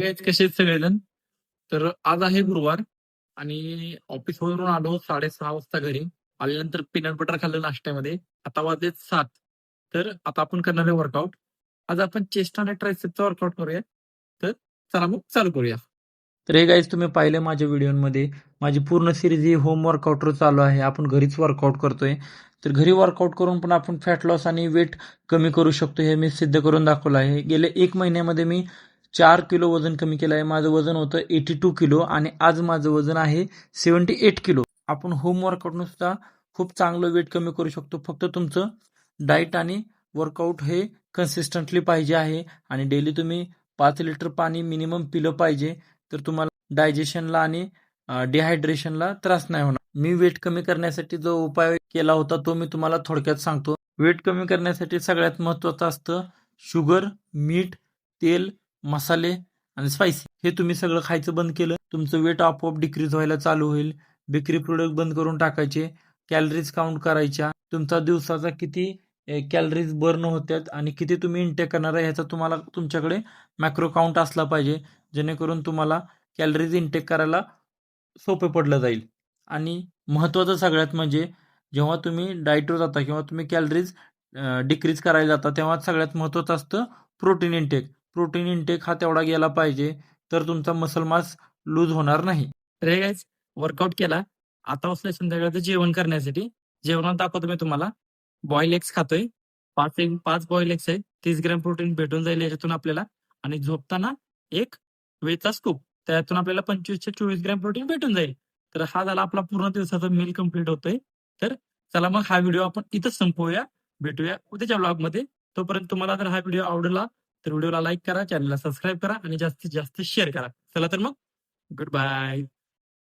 Guys, कसे सगळेजण? तर आज आहे गुरुवार आणि ऑफिसवरून आलो साडेसहा वाजता घरी. आल्यानंतर पीनट बटर खाल्लं नाश्त्यामध्ये. आता वाजले सात. तर आता आपण करणार आहे वर्कआउट आज आपण चेस्ट आणि ट्रायसेपचा वर्कआउट करूया. तर चला मग चालू करूया. तर हे गाईज तुम्ही पाहिले माझ्या व्हिडिओमध्ये माझी पूर्ण सिरीज ही होम वर्कआउटवर चालू आहे. आपण घरीच वर्कआउट करतोय. तर घरी वर्कआउट करून पण आपण फॅट लॉस आणि वेट कमी करू शकतो हे मी सिद्ध करून दाखवलं आहे. गेल्या एक महिन्यामध्ये मी चार किलो वजन कमी केलं आहे माझं वजन होतं एटी टू किलो आणि आज माझं वजन आहे सेवन्टी एट किलो. आपण होम वर्कआउटनं सुद्धा खूप चांगलं वेट कमी करू शकतो. फक्त तुमचं डाईट आणि वर्कआउट हे कन्सिस्टंटली पाहिजे आहे आणि डेली तुम्ही पाच लिटर पाणी मिनिमम पिलं पाहिजे तर तुम्हाला डायजेशनला आणि डिहायड्रेशनला त्रास नाही होणार. मी वेट कमी करण्यासाठी जो उपाय केला होता तो मी तुम्हाला थोडक्यात सांगतो. वेट कमी करण्यासाठी सगळ्यात महत्वाचं असतं शुगर मीठ तेल मसाले आणि स्पायसी हे तुम्ही सगळं खायचं बंद केलं तुमचं वेट आपोआप डिक्रीज व्हायला चालू होईल. बेकरी प्रोडक्ट बंद करून टाकायचे कॅलरीज काउंट करायच्या. तुमचा दिवसाचा किती कॅलरीज बर्न होत्यात आणि किती तुम्ही इंटेक करणार आहे ह्याचा तुम्हाला तुमच्याकडे मॅक्रो काउंट असला पाहिजे जेणेकरून तुम्हाला कॅलरीज इंटेक करायला सोपे पडलं जाईल. आणि महत्त्वाचं सगळ्यात म्हणजे जेव्हा तुम्ही डाईटवर जाता किंवा तुम्ही कॅलरीज डिक्रीज करायला जाता तेव्हा सगळ्यात महत्त्वाचं असतं प्रोटीन इंटेक प्रोटीन इंटेक हा तेवढा गेला पाहिजे तर तुमचा मसल मास लूज होणार नाही. वर्कआउट केला. आता बसलोय संध्याकाळचं जेवण करण्यासाठी. जेवणात दाखवतो मी तुम्हाला. बॉईल एग्स खातोय. पाच एक पाच बॉईल एग्स आहे तीस ग्रॅम प्रोटीन भेटून जाईल याच्यातून आपल्याला. आणि झोपताना एक वेचा स्कूप त्यातून आपल्याला पंचवीस ते चोवीस ग्रॅम प्रोटीन भेटून जाईल. तर हा झाला आपला पूर्ण दिवसाचा मील कंप्लीट होतोय. तर चला मग हा व्हिडिओ आपण इथंच संपवूया. भेटूया उद्याच्या ब्लॉगमध्ये. तोपर्यंत तुम्हाला जर हा व्हिडिओ आवडला तर व्हिडिओला लाईक करा चॅनलला सबस्क्राईब करा आणि जास्तीत जास्त शेअर करा. चला तर मग गुड बाय.